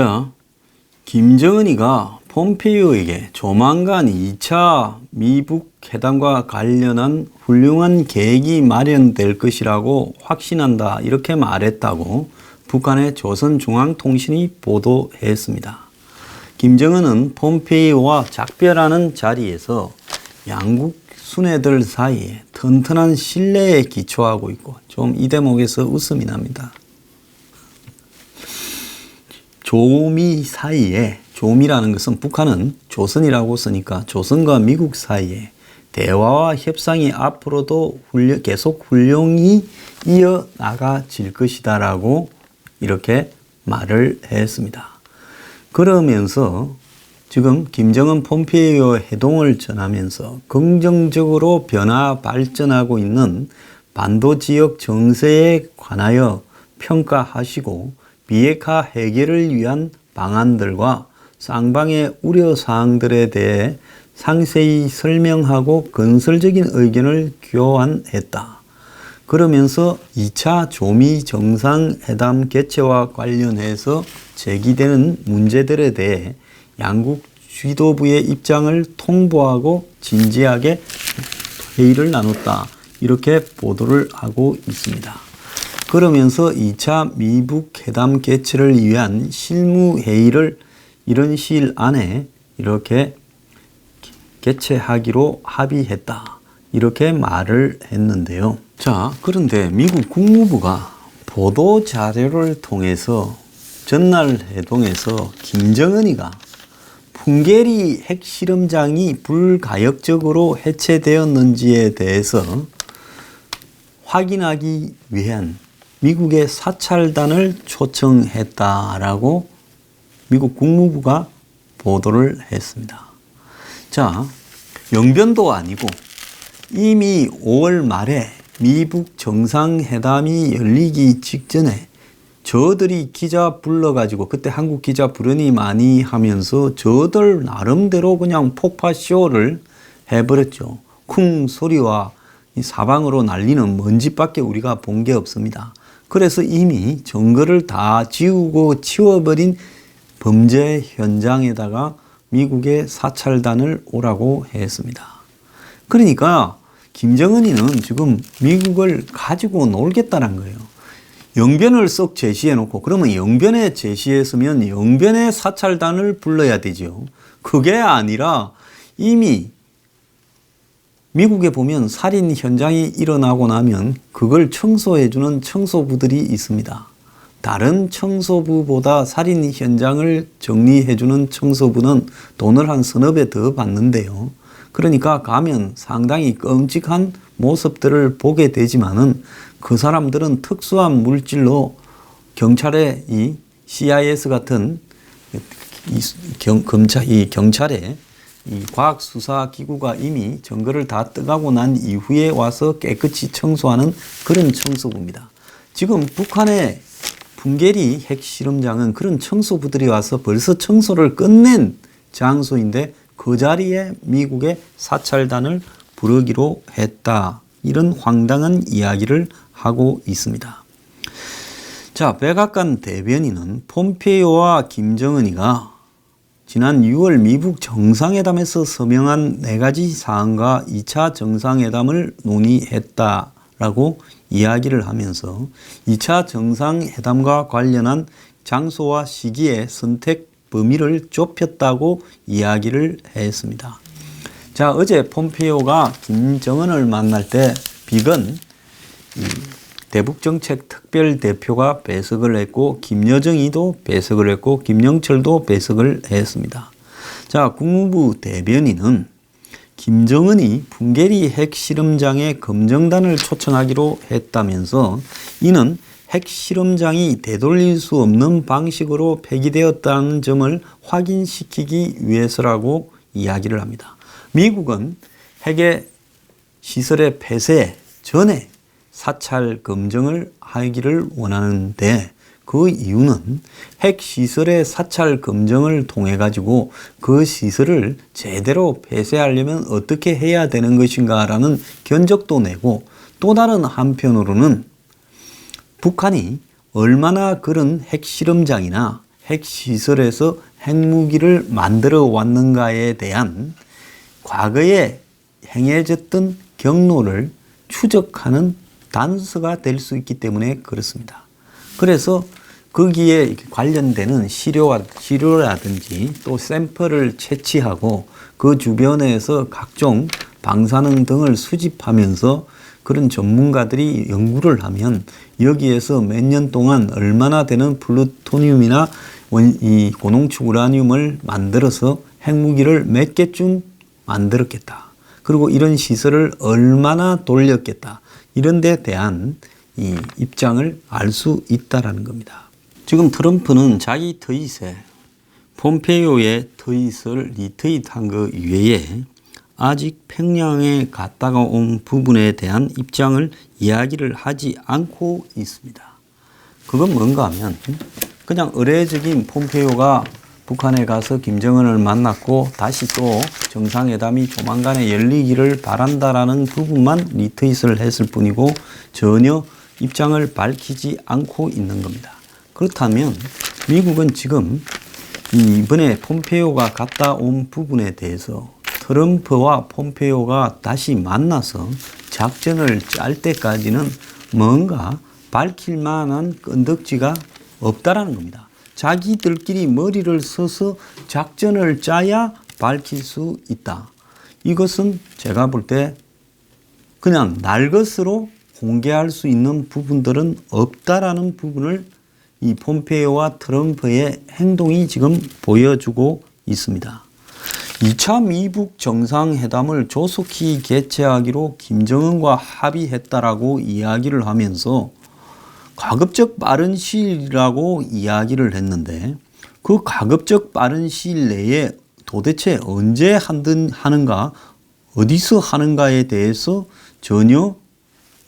자, 김정은이가 폼페이오에게 조만간 2차 미북 회담과 관련한 훌륭한 계획이 마련될 것이라고 확신한다. 이렇게 말했다고 북한의 조선중앙통신이 보도했습니다. 김정은은 폼페이오와 작별하는 자리에서 양국 순회들 사이에 튼튼한 신뢰에 기초하고 있고 좀 이 대목에서 웃음이 납니다. 조미 사이에 조미라는 것은 북한은 조선이라고 쓰니까 조선과 미국 사이에 대화와 협상이 앞으로도 훈련, 계속 훌륭히 이어 나가질 것이다라고 이렇게 말을 했습니다. 그러면서 지금 김정은 폼페이오 회동을 전하면서 긍정적으로 변화 발전하고 있는 반도 지역 정세에 관하여 평가하시고 비핵화 해결을 위한 방안들과 쌍방의 우려 사항들에 대해 상세히 설명하고 건설적인 의견을 교환했다. 그러면서 2차 조미 정상회담 개최와 관련해서 제기되는 문제들에 대해 양국 지도부의 입장을 통보하고 진지하게 회의를 나눴다. 이렇게 보도를 하고 있습니다. 그러면서 2차 미북 회담 개최를 위한 실무 회의를 이런 시일 안에 이렇게 개최하기로 합의했다. 이렇게 말을 했는데요. 자, 그런데 미국 국무부가 보도 자료를 통해서 전날 회동에서 김정은이가 풍계리 핵실험장이 불가역적으로 해체되었는지에 대해서 확인하기 위한 미국의 사찰단을 초청했다라고 미국 국무부가 보도를 했습니다. 자, 영변도 아니고 이미 5월 말에 미북 정상회담이 열리기 직전에 저들이 기자 불러가지고 그때 한국 기자 부르니 많이 하면서 저들 나름대로 그냥 폭파 쇼를 해버렸죠. 쿵 소리와 이 사방으로 날리는 먼지밖에 우리가 본 게 없습니다. 그래서 이미 정거를 다 지우고 치워버린 범죄 현장에다가 미국의 사찰단을 오라고 했습니다. 그러니까 김정은이는 지금 미국을 가지고 놀겠다는 거예요. 영변을 쏙 제시해 놓고 그러면 영변에 제시했으면 영변의 사찰단을 불러야 되죠. 그게 아니라 이미 미국에 보면 살인 현장이 일어나고 나면 그걸 청소해주는 청소부들이 있습니다. 다른 청소부보다 살인 현장을 정리해주는 청소부는 돈을 한 서너 배 더 받는데요. 그러니까 가면 상당히 끔찍한 모습들을 보게 되지만은 그 사람들은 특수한 물질로 경찰의 이 CIS 같은 이 경, 검찰, 이 경찰의 이 과학 수사 기구가 이미 증거를 다 뜨가고 난 이후에 와서 깨끗이 청소하는 그런 청소부입니다. 지금 북한의 풍계리 핵실험장은 그런 청소부들이 와서 벌써 청소를 끝낸 장소인데 그 자리에 미국의 사찰단을 부르기로 했다. 이런 황당한 이야기를 하고 있습니다. 자, 백악관 대변인은 폼페이오와 김정은이가 지난 6월 미북 정상회담에서 서명한 네 가지 사항과 2차 정상회담을 논의했다라고 이야기를 하면서 2차 정상회담과 관련한 장소와 시기의 선택 범위를 좁혔다고 이야기를 했습니다. 자, 어제 폼페이오가 김정은을 만날 때 비건 대북정책 특별대표가 배석을 했고 김여정이도 배석을 했고 김영철도 배석을 했습니다. 자, 국무부 대변인은 김정은이 풍계리 핵실험장에 검정단을 초청하기로 했다면서 이는 핵실험장이 되돌릴 수 없는 방식으로 폐기되었다는 점을 확인시키기 위해서라고 이야기를 합니다. 미국은 핵의 시설의 폐쇄 전에 사찰 검증을 하기를 원하는데 그 이유는 핵 시설의 사찰 검증을 통해 가지고 그 시설을 제대로 폐쇄하려면 어떻게 해야 되는 것인가라는 견적도 내고 또 다른 한편으로는 북한이 얼마나 그런 핵실험장이나 핵시설에서 핵무기를 만들어 왔는가에 대한 과거에 행해졌던 경로를 추적하는 단서가 될 수 있기 때문에 그렇습니다. 그래서 거기에 관련되는 시료와, 시료라든지 또 샘플을 채취하고 그 주변에서 각종 방사능 등을 수집하면서 그런 전문가들이 연구를 하면 여기에서 몇 년 동안 얼마나 되는 플루토늄이나 원, 이 고농축 우라늄을 만들어서 핵무기를 몇 개쯤 만들었겠다. 그리고 이런 시설을 얼마나 돌렸겠다. 이런 데 대한 이 입장을 알 수 있다라는 겁니다. 지금 트럼프는 자기 트윗에 폼페이오의 트윗을 리트윗한 것 이외에 아직 평양에 갔다가 온 부분에 대한 입장을 이야기를 하지 않고 있습니다. 그건 뭔가 하면 그냥 의례적인 폼페이오가 북한에 가서 김정은을 만났고 다시 또 정상회담이 조만간에 열리기를 바란다라는 부분만 리트윗을 했을 뿐이고 전혀 입장을 밝히지 않고 있는 겁니다. 그렇다면 미국은 지금 이번에 폼페이오가 갔다 온 부분에 대해서 트럼프와 폼페이오가 다시 만나서 작전을 짤 때까지는 뭔가 밝힐 만한 끈덕지가 없다라는 겁니다. 자기들끼리 머리를 써서 작전을 짜야 밝힐 수 있다. 이것은 제가 볼 때 그냥 날 것으로 공개할 수 있는 부분들은 없다라는 부분을 이 폼페이오와 트럼프의 행동이 지금 보여주고 있습니다. 2차 미북 정상회담을 조속히 개최하기로 김정은과 합의했다라고 이야기를 하면서 가급적 빠른 시일이라고 이야기를 했는데 그 가급적 빠른 시일 내에 도대체 언제 하는가 어디서 하는가에 대해서 전혀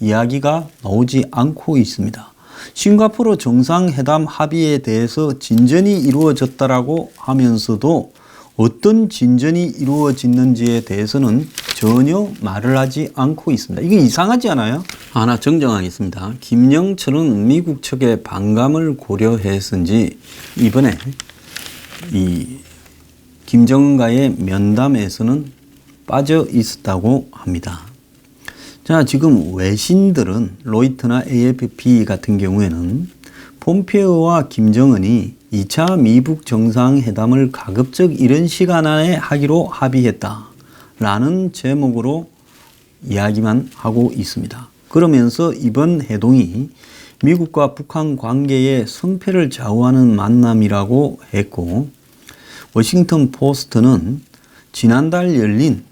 이야기가 나오지 않고 있습니다. 싱가포르 정상회담 합의에 대해서 진전이 이루어졌다라고 하면서도 어떤 진전이 이루어졌는지에 대해서는 전혀 말을 하지 않고 있습니다. 이게 이상하지 않아요? 하나 정정하겠습니다. 김영철은 미국 측의 반감을 고려했은지 이번에 이 김정은과의 면담에서는 빠져 있었다고 합니다. 자, 지금 외신들은 로이터나 AFP 같은 경우에는 폼페오와 김정은이 2차 미북 정상회담을 가급적 이런 시간 안에 하기로 합의했다. 라는 제목으로 이야기만 하고 있습니다. 그러면서 이번 회동이 미국과 북한 관계의 성패를 좌우하는 만남이라고 했고, 워싱턴 포스트는 지난달 열린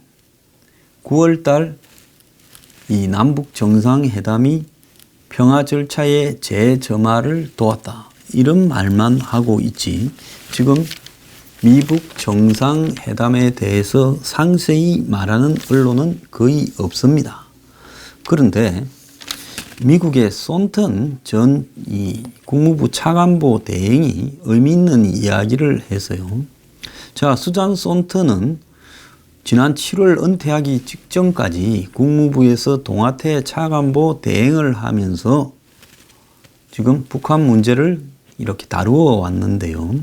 9월달 이 남북 정상회담이 평화 절차의 재점화를 도왔다. 이런 말만 하고 있지. 지금 미북 정상회담에 대해서 상세히 말하는 언론은 거의 없습니다. 그런데 미국의 손턴 전이 국무부 차관보 대행이 의미 있는 이야기를 해서요. 자, 수잔 손턴은 지난 7월 은퇴하기 직전까지 국무부에서 동아태 차관보 대행을 하면서 지금 북한 문제를 이렇게 다루어 왔는데요.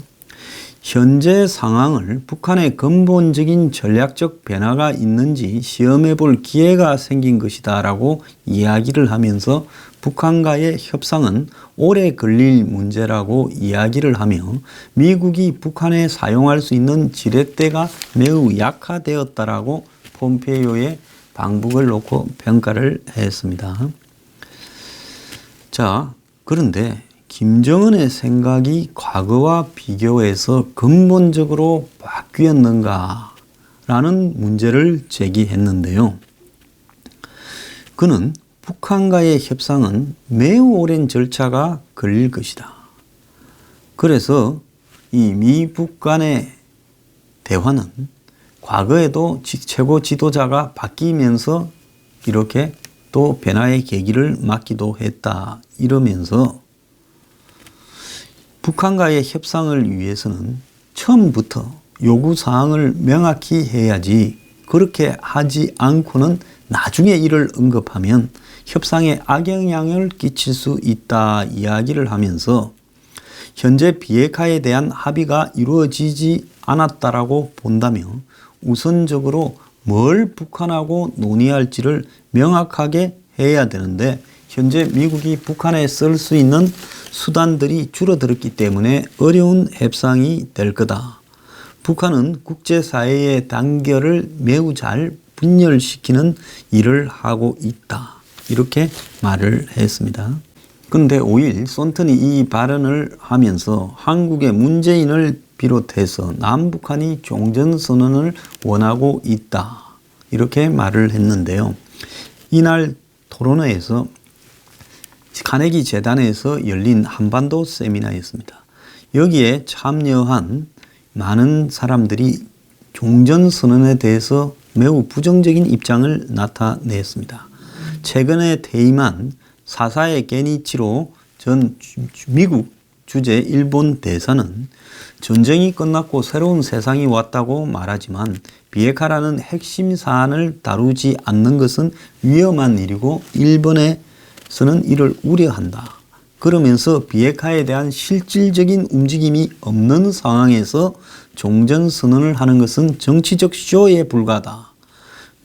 현재 상황을 북한의 근본적인 전략적 변화가 있는지 시험해 볼 기회가 생긴 것이다 라고 이야기를 하면서 북한과의 협상은 오래 걸릴 문제라고 이야기를 하며 미국이 북한에 사용할 수 있는 지렛대가 매우 약화되었다라고 폼페이오의 방북을 놓고 평가를 했습니다. 자, 그런데 김정은의 생각이 과거와 비교해서 근본적으로 바뀌었는가? 라는 문제를 제기했는데요. 그는 북한과의 협상은 매우 오랜 절차가 걸릴 것이다. 그래서 이 미북 간의 대화는 과거에도 최고 지도자가 바뀌면서 이렇게 또 변화의 계기를 맞기도 했다. 이러면서 북한과의 협상을 위해서는 처음부터 요구 사항을 명확히 해야지 그렇게 하지 않고는 나중에 이를 언급하면 협상에 악영향을 끼칠 수 있다 이야기를 하면서 현재 비핵화에 대한 합의가 이루어지지 않았다라고 본다면 우선적으로 뭘 북한하고 논의할지를 명확하게 해야 되는데 현재 미국이 북한에 쓸 수 있는 수단들이 줄어들었기 때문에 어려운 협상이 될 거다. 북한은 국제사회의 단결을 매우 잘 분열시키는 일을 하고 있다. 이렇게 말을 했습니다. 그런데 5일 손턴이 이 발언을 하면서 한국의 문재인을 비롯해서 남북한이 종전선언을 원하고 있다. 이렇게 말을 했는데요. 이날 토론회에서 카네기 재단에서 열린 한반도 세미나였습니다. 여기에 참여한 많은 사람들이 종전 선언에 대해서 매우 부정적인 입장을 나타냈습니다. 최근에 퇴임한 사사의 게니치로 전 미국 주재 일본 대사는 전쟁이 끝났고 새로운 세상이 왔다고 말하지만 비핵화라는 핵심 사안을 다루지 않는 것은 위험한 일이고 일본에 서는 이를 우려한다. 그러면서 비핵화에 대한 실질적인 움직임이 없는 상황에서 종전 선언을 하는 것은 정치적 쇼에 불과하다.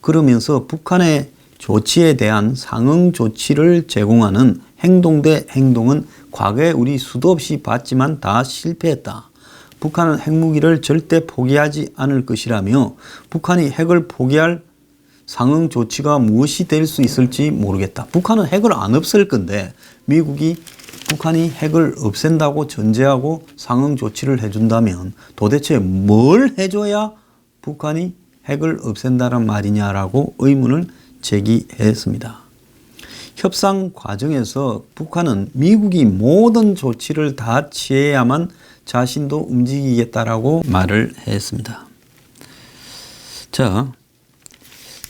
그러면서 북한의 조치에 대한 상응 조치를 제공하는 행동 대 행동은 과거에 우리 수도 없이 봤지만 다 실패했다. 북한은 핵무기를 절대 포기하지 않을 것이라며 북한이 핵을 포기할 상응 조치가 무엇이 될 수 있을지 모르겠다. 북한은 핵을 안 없앨 건데 미국이 북한이 핵을 없앤다고 전제하고 상응 조치를 해준다면 도대체 뭘 해줘야 북한이 핵을 없앤다는 말이냐라고 의문을 제기했습니다. 협상 과정에서 북한은 미국이 모든 조치를 다 취해야만 자신도 움직이겠다라고 말을 했습니다. 자,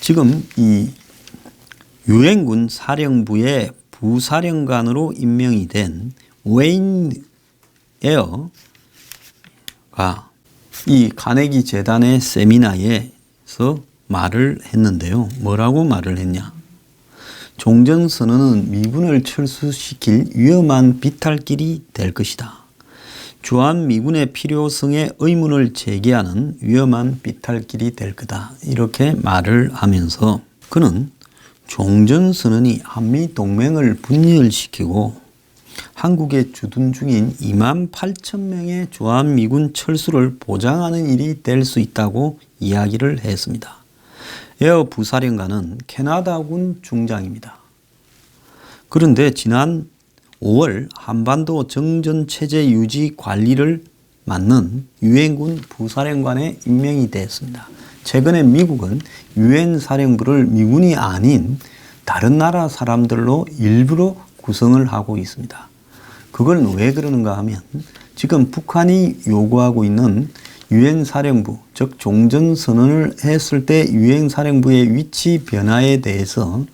지금 이 유엔군 사령부의 부사령관으로 임명이 된 웨인 에어가 이 카네기 재단의 세미나에서 말을 했는데요. 뭐라고 말을 했냐? 종전선언은 미군을 철수시킬 위험한 비탈길이 될 것이다. 주한 미군의 필요성에 의문을 제기하는 위험한 비탈길이 될 거다. 이렇게 말을 하면서 그는 종전선언이 한미 동맹을 분열시키고 한국에 주둔 중인 2만 8천 명의 주한미군 철수를 보장하는 일이 될 수 있다고 이야기를 했습니다. 에어 부사령관은 캐나다군 중장입니다. 그런데 지난 5월 한반도 정전 체제 유지 관리를 맡는 유엔군 부사령관에 임명이 됐습니다. 최근에 미국은 유엔 사령부를 미군이 아닌 다른 나라 사람들로 일부러 구성을 하고 있습니다. 그걸 왜 그러는가 하면 지금 북한이 요구하고 있는 유엔 사령부, 즉 종전 선언을 했을 때 유엔 사령부의 위치 변화에 대해서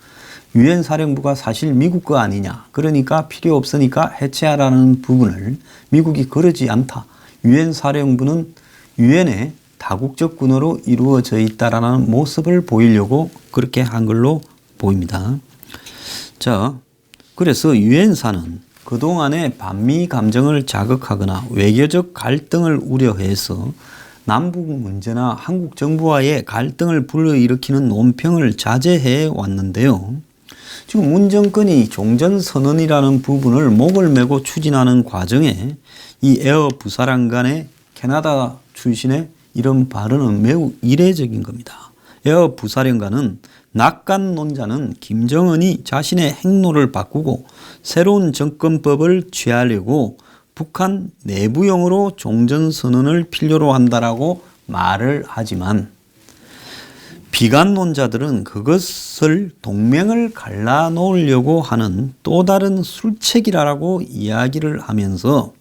유엔 사령부가 사실 미국 거 아니냐. 그러니까 필요 없으니까 해체하라는 부분을 미국이 그러지 않다. 유엔 사령부는 유엔의 다국적 군으로 이루어져 있다라는 모습을 보이려고 그렇게 한 걸로 보입니다. 자, 그래서 유엔사는 그동안의 반미 감정을 자극하거나 외교적 갈등을 우려해서 남북 문제나 한국 정부와의 갈등을 불러일으키는 논평을 자제해 왔는데요. 지금 문 정권이 종전선언이라는 부분을 목을 메고 추진하는 과정에 이 에어 부사령관의 캐나다 출신의 이런 발언은 매우 이례적인 겁니다. 에어 부사령관은 낙관론자는 김정은이 자신의 행로를 바꾸고 새로운 정권법을 취하려고 북한 내부용으로 종전선언을 필요로 한다라고 말을 하지만 비관론자들은 그것을 동맹을 갈라놓으려고 하는 또 다른 술책이라고 이야기를 하면서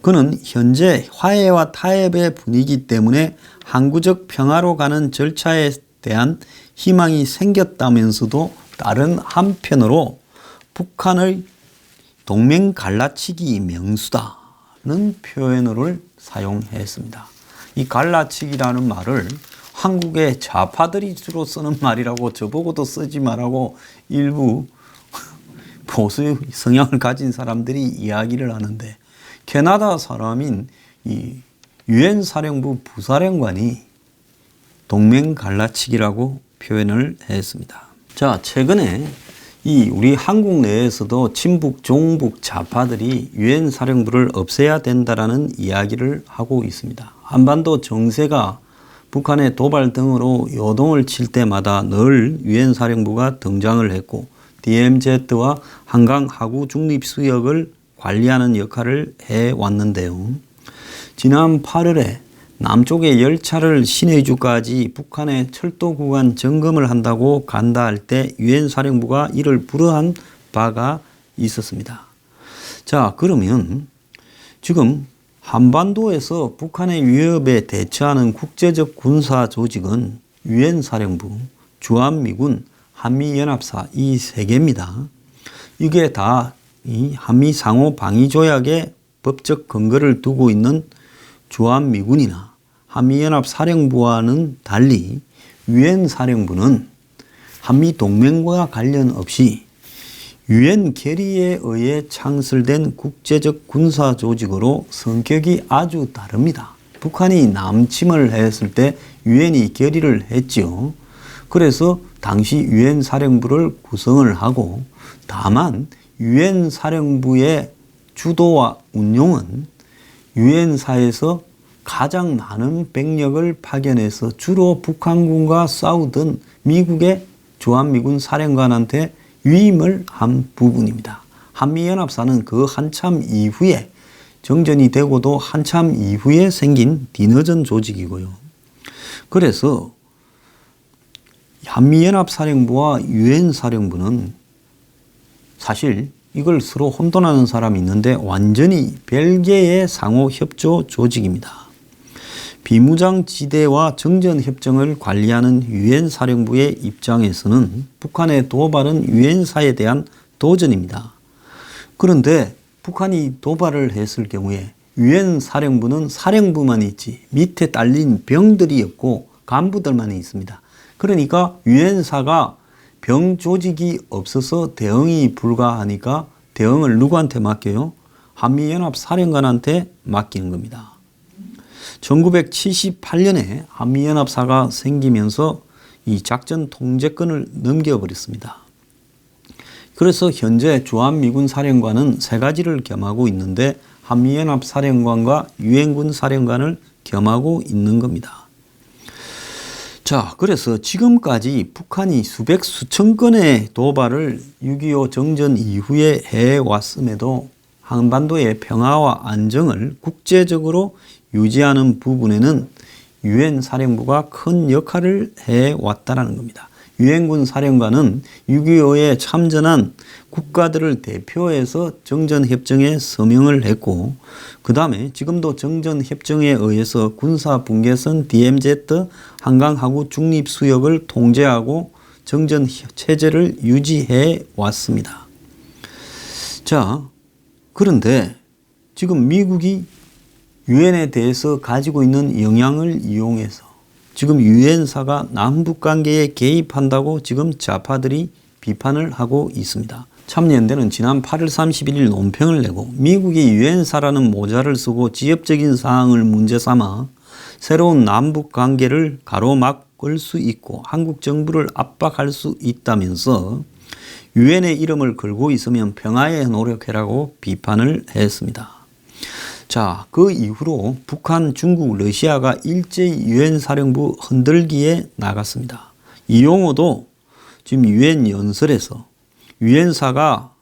그는 현재 화해와 타협의 분위기 때문에 항구적 평화로 가는 절차에 대한 희망이 생겼다면서도 다른 한편으로 북한의 동맹 갈라치기 명수다는 표현을 사용했습니다. 이 갈라치기라는 말을 한국의 좌파들이 주로 쓰는 말이라고 저보고도 쓰지 말라고 일부 보수 성향을 가진 사람들이 이야기를 하는데 캐나다 사람인 이 유엔 사령부 부사령관이 동맹 갈라치기라고 표현을 했습니다. 자, 최근에 이 우리 한국 내에서도 친북, 종북 좌파들이 유엔 사령부를 없애야 된다라는 이야기를 하고 있습니다. 한반도 정세가 북한의 도발 등으로 요동을 칠 때마다 늘 유엔 사령부가 등장을 했고 DMZ와 한강 하구 중립 수역을 관리하는 역할을 해 왔는데요. 지난 8월에 남쪽의 열차를 신해주까지 북한의 철도 구간 점검을 한다고 간다 할 때 유엔 사령부가 이를 불허한 바가 있었습니다. 자, 그러면 지금 한반도에서 북한의 위협에 대처하는 국제적 군사 조직은 유엔 사령부, 주한미군, 한미연합사 이 세 개입니다. 이게 다 이 한미 상호 방위 조약의 법적 근거를 두고 있는 주한미군이나 한미연합 사령부와는 달리 유엔 사령부는 한미 동맹과 관련 없이 유엔 결의에 의해 창설된 국제적 군사 조직으로 성격이 아주 다릅니다. 북한이 남침을 했을 때 유엔이 결의를 했지요. 그래서 당시 유엔 사령부를 구성을 하고 다만 유엔 사령부의 주도와 운용은 유엔사에서 가장 많은 병력을 파견해서 주로 북한군과 싸우던 미국의 주한미군 사령관한테 위임을 한 부분입니다. 한미연합사는 그 한참 이후에 정전이 되고도 한참 이후에 생긴 디너전 조직이고요. 그래서 한미연합사령부와 유엔사령부는 사실 이걸 서로 혼돈하는 사람이 있는데 완전히 별개의 상호 협조 조직입니다. 비무장 지대와 정전 협정을 관리하는 유엔 사령부의 입장에서는 북한의 도발은 유엔사에 대한 도전입니다. 그런데 북한이 도발을 했을 경우에 유엔 사령부는 사령부만 있지 밑에 딸린 병들이 없고 간부들만 있습니다. 그러니까 유엔사가 병 조직이 없어서 대응이 불가하니까 대응을 누구한테 맡겨요? 한미연합 사령관한테 맡기는 겁니다. 1978년에 한미연합사가 생기면서 이 작전 통제권을 넘겨버렸습니다. 그래서 현재 주한미군 사령관은 세 가지를 겸하고 있는데 한미연합 사령관과 유엔군 사령관을 겸하고 있는 겁니다. 자, 그래서 지금까지 북한이 수백 수천 건의 도발을 6.25 정전 이후에 해왔음에도 한반도의 평화와 안정을 국제적으로 유지하는 부분에는 유엔 사령부가 큰 역할을 해왔다는 겁니다. 유엔군 사령관은 6.25에 참전한 국가들을 대표해서 정전협정에 서명을 했고 그 다음에 지금도 정전협정에 의해서 군사분계선 DMZ 한강하구 중립수역을 통제하고 정전체제를 유지해 왔습니다. 자 그런데 지금 미국이 유엔에 대해서 가지고 있는 영향을 이용해서 지금 유엔사가 남북 관계에 개입한다고 지금 좌파들이 비판을 하고 있습니다. 참여연대는 지난 8월 31일 논평을 내고 미국이 유엔사라는 모자를 쓰고 지역적인 사항을 문제 삼아 새로운 남북 관계를 가로막을 수 있고 한국 정부를 압박할 수 있다면서 유엔의 이름을 걸고 있으면 평화에 노력해라고 비판을 했습니다. 자, 그 이후로 북한, 중국, 러시아가 일제히 유엔 사령부 흔들기에 나갔습니다. 이용호도 지금 유엔 연설에서 유엔사가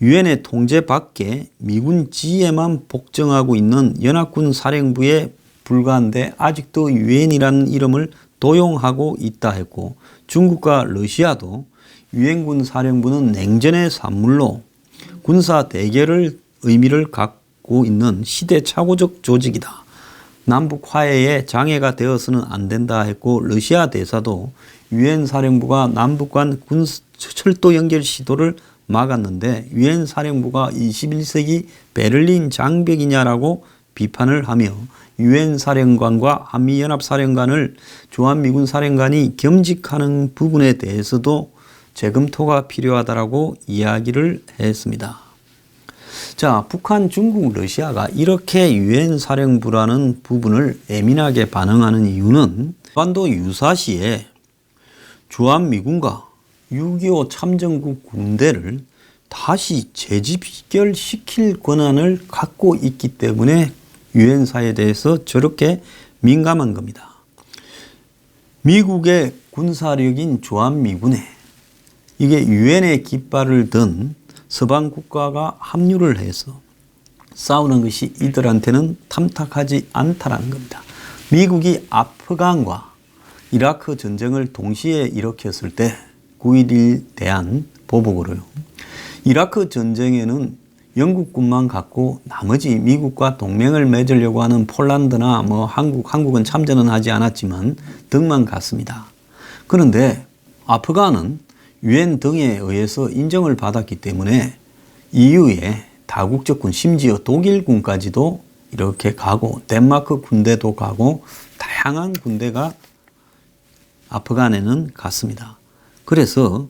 유엔의 통제 밖에 미군 지혜만 복정하고 있는 연합군 사령부에 불과한데 아직도 유엔이라는 이름을 도용하고 있다 했고 중국과 러시아도 유엔군 사령부는 냉전의 산물로 군사 대결을 의미를 갖고 있는 시대착오적 조직이다. 남북 화해에 장애가 되어서는 안 된다 했고 러시아 대사도 유엔 사령부가 남북 간 군 철도 연결 시도를 막았는데 유엔 사령부가 21세기 베를린 장벽이냐라고 비판을 하며 유엔 사령관과 한미 연합 사령관을 주한미군 사령관이 겸직하는 부분에 대해서도 재검토가 필요하다라고 이야기를 했습니다. 자, 북한, 중국, 러시아가 이렇게 유엔 사령부라는 부분을 예민하게 반응하는 이유는 반도 유사시에 주한미군과 6.25 참전국 군대를 다시 재집결시킬 권한을 갖고 있기 때문에 유엔사에 대해서 저렇게 민감한 겁니다. 미국의 군사력인 주한미군에 이게 유엔의 깃발을 든 서방 국가가 합류를 해서 싸우는 것이 이들한테는 탐탁하지 않다라는 겁니다. 미국이 아프간과 이라크 전쟁을 동시에 일으켰을 때 9.11 대한 보복으로요. 이라크 전쟁에는 영국군만 갖고 나머지 미국과 동맹을 맺으려고 하는 폴란드나 뭐 한국, 한국은 참전은 하지 않았지만 등만 갔습니다. 그런데 아프간은 유엔 등에 의해서 인정을 받았기 때문에 EU의 다국적군 심지어 독일군까지도 이렇게 가고 덴마크 군대도 가고 다양한 군대가 아프간에는 갔습니다. 그래서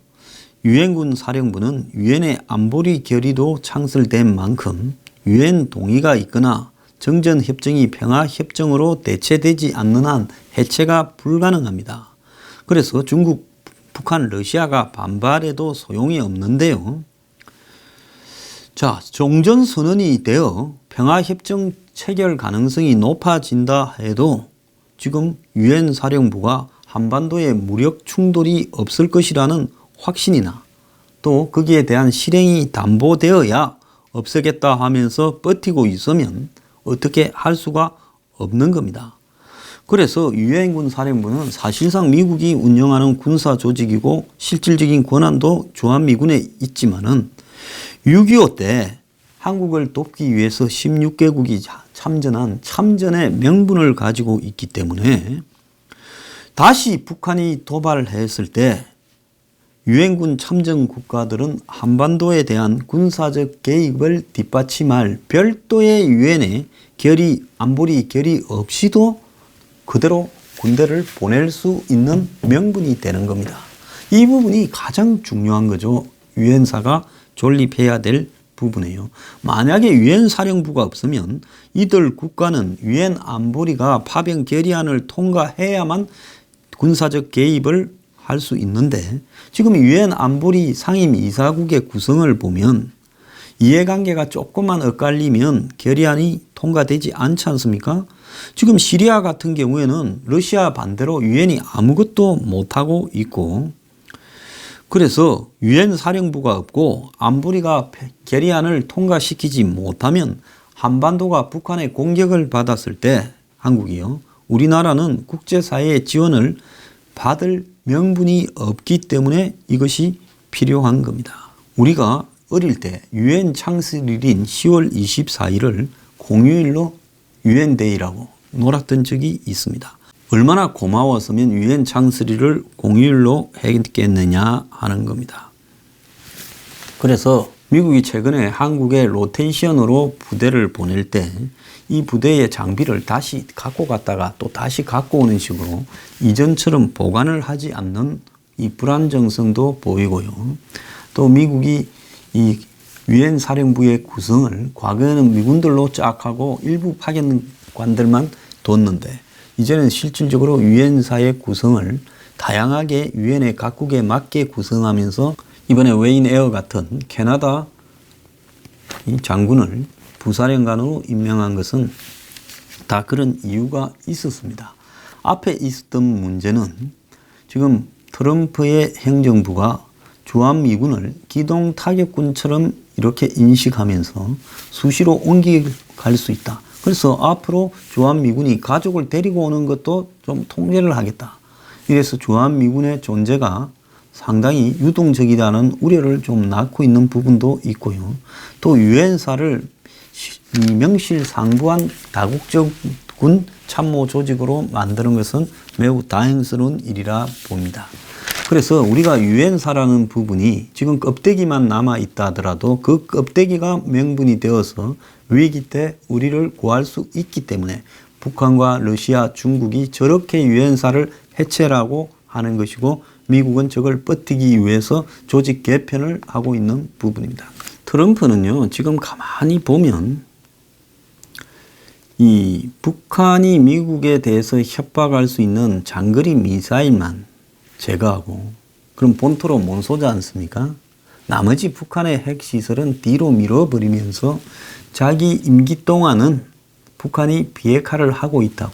유엔군 사령부는 유엔의 안보리 결의도 창설된 만큼 유엔 동의가 있거나 정전 협정이 평화 협정으로 대체되지 않는 한 해체가 불가능합니다. 그래서 중국, 북한, 러시아가 반발해도 소용이 없는데요. 자, 종전 선언이 되어 평화 협정 체결 가능성이 높아진다 해도 지금 유엔 사령부가 한반도에 무력 충돌이 없을 것이라는 확신이나 또 거기에 대한 실행이 담보되어야 없애겠다 하면서 버티고 있으면 어떻게 할 수가 없는 겁니다. 그래서 유엔군 사령부는 사실상 미국이 운영하는 군사 조직이고 실질적인 권한도 주한미군에 있지만은 6.25 때 한국을 돕기 위해서 16개국이 참전한 참전의 명분을 가지고 있기 때문에 다시 북한이 도발을 했을 때 유엔군 참전 국가들은 한반도에 대한 군사적 개입을 뒷받침할 별도의 유엔의 결의, 안보리 결의 없이도 그대로 군대를 보낼 수 있는 명분이 되는 겁니다. 이 부분이 가장 중요한 거죠. 유엔사가 존립해야 될 부분이에요. 만약에 유엔 사령부가 없으면 이들 국가는 유엔 안보리가 파병 결의안을 통과해야만 군사적 개입을 할 수 있는데 지금 유엔 안보리 상임 이사국의 구성을 보면 이해관계가 조금만 엇갈리면 결의안이 통과되지 않지 않습니까? 지금 시리아 같은 경우에는 러시아 반대로 유엔이 아무것도 못하고 있고 그래서 유엔 사령부가 없고 안보리가 결의안을 통과시키지 못하면 한반도가 북한의 공격을 받았을 때 한국이요. 우리나라는 국제사회의 지원을 받을 명분이 없기 때문에 이것이 필요한 겁니다. 우리가 어릴 때 유엔 창설일인 10월 24일을 공휴일로 유엔데이라고 놀았던 적이 있습니다. 얼마나 고마웠으면 유엔 창설일을 공휴일로 했겠느냐 하는 겁니다. 그래서 미국이 최근에 한국에 로테이션으로 부대를 보낼 때 이 부대의 장비를 다시 갖고 갔다가 또 다시 갖고 오는 식으로 이전처럼 보관을 하지 않는 이 불안정성도 보이고요. 또 미국이 이 유엔 사령부의 구성을 과거에는 미군들로 쫙 하고 일부 파견관들만 뒀는데 이제는 실질적으로 유엔사의 구성을 다양하게 유엔의 각국에 맞게 구성하면서 이번에 웨인 에어 같은 캐나다 장군을 부사령관으로 임명한 것은 다 그런 이유가 있었습니다. 앞에 있었던 문제는 지금 트럼프의 행정부가 주한미군을 기동 타격군처럼 이렇게 인식하면서 수시로 옮겨갈 수 있다. 그래서 앞으로 주한미군이 가족을 데리고 오는 것도 좀 통제를 하겠다. 이래서 주한미군의 존재가 상당히 유동적이라는 우려를 좀 낳고 있는 부분도 있고요. 또 유엔사를 명실상부한 다국적 군 참모 조직으로 만드는 것은 매우 다행스러운 일이라 봅니다. 그래서 우리가 유엔사라는 부분이 지금 껍데기만 남아 있다 하더라도 그 껍데기가 명분이 되어서 위기 때 우리를 구할 수 있기 때문에 북한과 러시아, 중국이 저렇게 유엔사를 해체라고 하는 것이고 미국은 저걸 버티기 위해서 조직 개편을 하고 있는 부분입니다. 트럼프는요, 지금 가만히 보면 이 북한이 미국에 대해서 협박할 수 있는 장거리 미사일만 제거하고 그럼 본토로 못 쏘지 않습니까? 나머지 북한의 핵시설은 뒤로 밀어버리면서 자기 임기 동안은 북한이 비핵화를 하고 있다고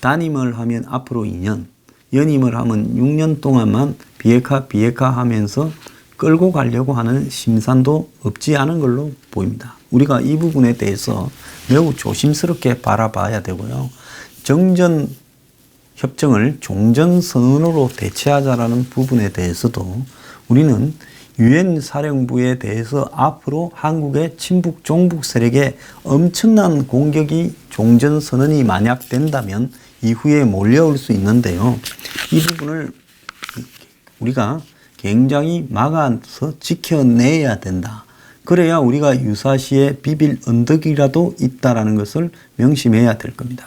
단임을 하면 앞으로 2년, 연임을 하면 6년 동안만 비핵화 비핵화 하면서 끌고 가려고 하는 심산도 없지 않은 걸로 보입니다. 우리가 이 부분에 대해서 매우 조심스럽게 바라봐야 되고요. 정전 협정을 종전 선언으로 대체하자라는 부분에 대해서도 우리는 유엔 사령부에 대해서 앞으로 한국의 친북 종북 세력의 엄청난 공격이 종전 선언이 만약 된다면 이후에 몰려올 수 있는데요. 이 부분을 우리가 굉장히 막아서 지켜내야 된다. 그래야 우리가 유사시에 비빌 언덕이라도 있다라는 것을 명심해야 될 겁니다.